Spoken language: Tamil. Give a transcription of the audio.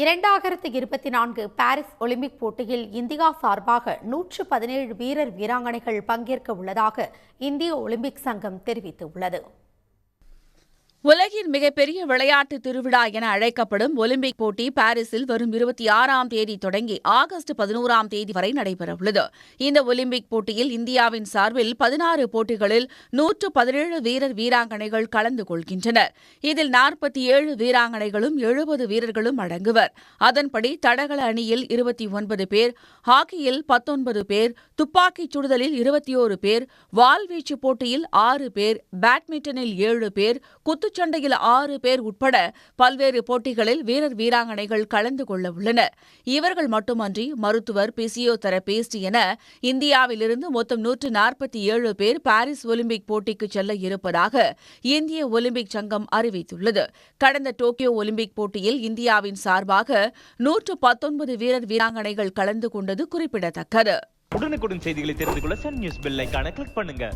இரண்டாயிரத்து இருபத்தி நான்கு பாரிஸ் ஒலிம்பிக் போட்டியில் இந்தியா சார்பாக நூற்று பதினேழு வீரர் வீராங்கனைகள் பங்கேற்க உள்ளதாக இந்திய ஒலிம்பிக் சங்கம் தெரிவித்துள்ளது. உலகின் மிகப்பெரிய விளையாட்டு திருவிழா என அழைக்கப்படும் ஒலிம்பிக் போட்டி பாரிஸில் வரும் இருபத்தி ஆறாம் தேதி தொடங்கி ஆகஸ்ட் பதினோராம் தேதி வரை நடைபெறவுள்ளது. இந்த ஒலிம்பிக் போட்டியில் இந்தியாவின் சார்பில் பதினாறு போட்டிகளில் நூற்று பதினேழு வீரர் வீராங்கனைகள் கலந்து கொள்கின்றனர். இதில் நாற்பத்தி ஏழு வீராங்கனைகளும் எழுபது வீரர்களும் அடங்குவர். அதன்படி தடகள அணியில் இருபத்தி ஒன்பது பேர் ஹாக்கியில் பத்தொன்பது பேர் துப்பாக்கிச் சுடுதலில் இருபத்தி ஓரு பேர் வால்வீச்சு போட்டியில் ஆறு பேர் பேட்மிண்டனில் ஏழு பேர் குத்து குத்துச்சண்டையில் ஆறு பேர் உட்பட பல்வேறு போட்டிகளில் வீரர் வீராங்கனைகள் கலந்து கொள்ள உள்ளனர். இவர்கள் மட்டுமன்றி மருத்துவர் பிசியோதெரபிஸ்ட் என இந்தியாவிலிருந்து மொத்தம் நூற்று நாற்பத்தி ஏழு பேர் பாரிஸ் ஒலிம்பிக் போட்டிக்கு செல்ல இருப்பதாக இந்திய ஒலிம்பிக் சங்கம் அறிவித்துள்ளது. கடந்த டோக்கியோ ஒலிம்பிக் போட்டியில் இந்தியாவின் சார்பாக நூற்று பத்தொன்பது வீரர் வீராங்கனைகள் கலந்து கொண்டது குறிப்பிடத்தக்கது. உடனுக்குடன் செய்திகளை தெரிந்து கொள்ள சன் நியூஸ் பெல் கிளிக் பண்ணுங்க.